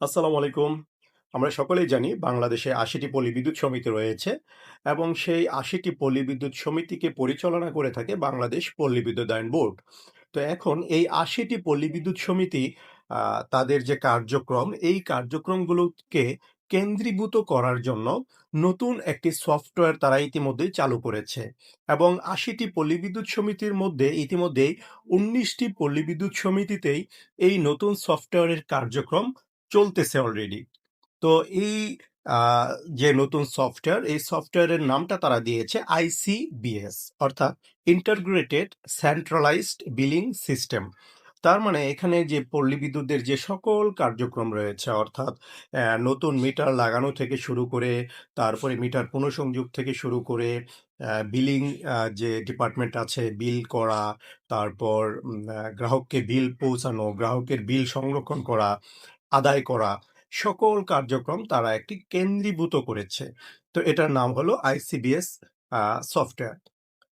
আসসালামু আলাইকুম। আমরা সকলেই জানি বাংলাদেশে ৮০ টি পল্লী বিদ্যুৎ সমিতি রয়েছে এবং সেই ৮০ টি পল্লী বিদ্যুৎ সমিতিকে পরিচালনা করে থাকে বাংলাদেশ পল্লী বিদ্যুতায়ন বোর্ড। তো এখন এই ৮০ টি পল্লী বিদ্যুৎ সমিতি তাদের যে কার্যক্রম, এই কার্যক্রমগুলোকে কেন্দ্রীভূত করার জন্য নতুন একটি সফটওয়্যার তারা ইতিমধ্যেই চালু করেছে এবং ৮০ টি পল্লী বিদ্যুৎ সমিতির মধ্যে ইতিমধ্যেই ১৯ টি পল্লী বিদ্যুৎ সমিতিতেই এই নতুন সফটওয়্যারের কার্যক্রম চলতেছে অলরেডি। তো এই যে নতুন সফটওয়্যার, এই সফটওয়্যারের নামটা তারা দিয়েছে আইসিবিএস অর্থাৎ ইন্টারগ্রেটেড সেন্ট্রালাইজড বিলিং সিস্টেম। তার মানে এখানে যে পল্লী বিদ্যুতের যে সকল কার্যক্রম রয়েছে অর্থাৎ নতুন মিটার লাগানো থেকে শুরু করে, তারপরে মিটার পুনঃসংযোগ থেকে শুরু করে, বিলিং যে ডিপার্টমেন্ট আছে বিল করা, তারপর গ্রাহককে বিল পৌঁছানো, গ্রাহকের বিল সংরক্ষণ করা, আদায় করা, সকল কার্যক্রম তারা একটি কেন্দ্রীভূত করেছে। তো এটার নাম হলো আইসিবিএস সফটওয়্যার।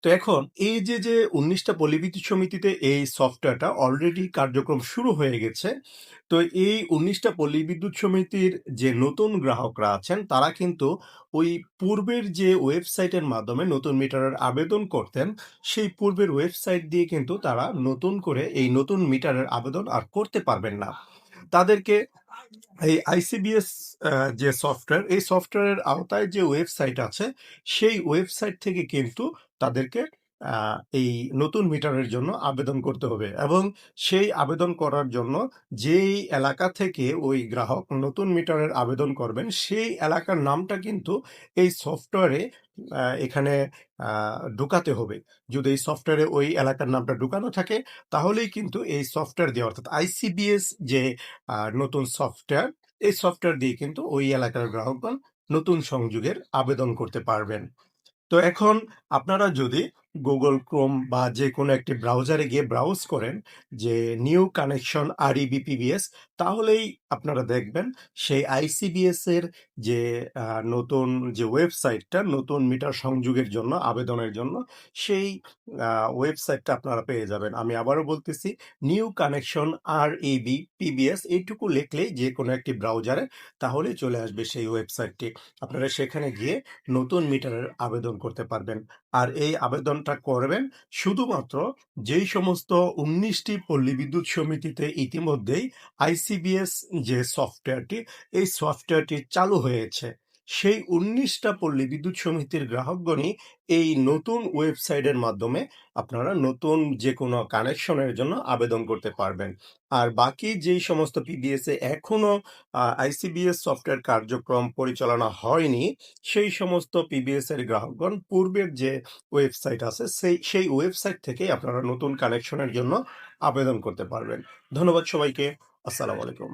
তো এখন এই যে, যে ১৯ টা পল্লী বিদ্যুৎ সমিতিতে এই সফটওয়্যারটা অলরেডি কার্যক্রম শুরু হয়ে গেছে। তো এই ১৯ টা পল্লী বিদ্যুৎ সমিতির যে নতুন গ্রাহকরা আছেন, তারা কিন্তু ওই পূর্বের যে ওয়েবসাইটের মাধ্যমে নতুন মিটারের আবেদন করতেন, সেই পূর্বের ওয়েবসাইট দিয়ে কিন্তু তারা নতুন করে এই নতুন মিটারের আবেদন আর করতে পারবেন না। তাদেরকে এই আইসিবিএস যে সফটওয়্যার, এই সফটওয়্যারের আওতায় যে ওয়েবসাইট আছে, সেই ওয়েবসাইট থেকে কিন্তু তাদেরকে এই নতুন মিটারের জন্য আবেদন করতে হবে এবং সেই আবেদন করার জন্য যেই এলাকা থেকে ওই গ্রাহক নতুন মিটারের আবেদন করবেন, সেই এলাকার নামটা কিন্তু এই সফটওয়্যারে এখানে ঢুকাতে হবে। যদি এই সফটওয়্যারে ওই এলাকার নামটা ঢুকানো থাকে, তাহলেই কিন্তু এই সফটওয়্যার দিয়ে অর্থাৎ আইসিবিএস যে নতুন সফটওয়্যার, এই সফটওয়্যার দিয়ে কিন্তু ওই এলাকার গ্রাহকগণ নতুন সংযোগের আবেদন করতে পারবেন। তো এখন আপনারা যদি Google ক্রোম বা যে কোনো একটি ব্রাউজারে গিয়ে ব্রাউজ করেন যে নিউ কানেকশন আরইবিপিবিএস তাহলেই আপনারা দেখবেন সেই আইসিবিএস এর যে নতুন যে ওয়েবসাইটটা নতুন মিটার সংযোগের জন্য, আবেদনের জন্য, সেই ওয়েবসাইটটা আপনারা পেয়ে যাবেন। আমি আবারও বলতেছি নিউ কানেকশন আরইবিপিবিএস এইটুকু লিখলেই যে কোনো একটি ব্রাউজারে তাহলেই চলে আসবে সেই ওয়েবসাইটটি। আপনারা সেখানে গিয়ে নতুন মিটারের আবেদন করতে পারবেন। আর এই আবেদনটা করবেন শুধুমাত্র যেই সমস্ত উনিশটি পল্লী বিদ্যুৎ সমিতিতে ইতিমধ্যেই আইসিবিএস যে সফটওয়্যারটি, এই সফটওয়্যারটি চালু হয়েছে। সেই ১৯ টা পল্লী বিদ্যুৎ সমিতির গ্রাহকগণই এই নতুন ওয়েবসাইটের মাধ্যমে আপনারা নতুন যেকোনো কানেকশনের জন্য আবেদন করতে পারবেন। আর বাকি যেই সমস্ত পিবিএস এ এখনও আ আইসিবিএস সফটওয়্যার কার্যক্রম পরিচালনা হয়নি, সেই সমস্ত পিবিএস এর গ্রাহকগণ পূর্বের যে ওয়েবসাইট আছে, সেই সেই ওয়েবসাইট থেকেই আপনারা নতুন কানেকশনের জন্য আবেদন করতে পারবেন। ধন্যবাদ সবাইকে। আসসালামু আলাইকুম।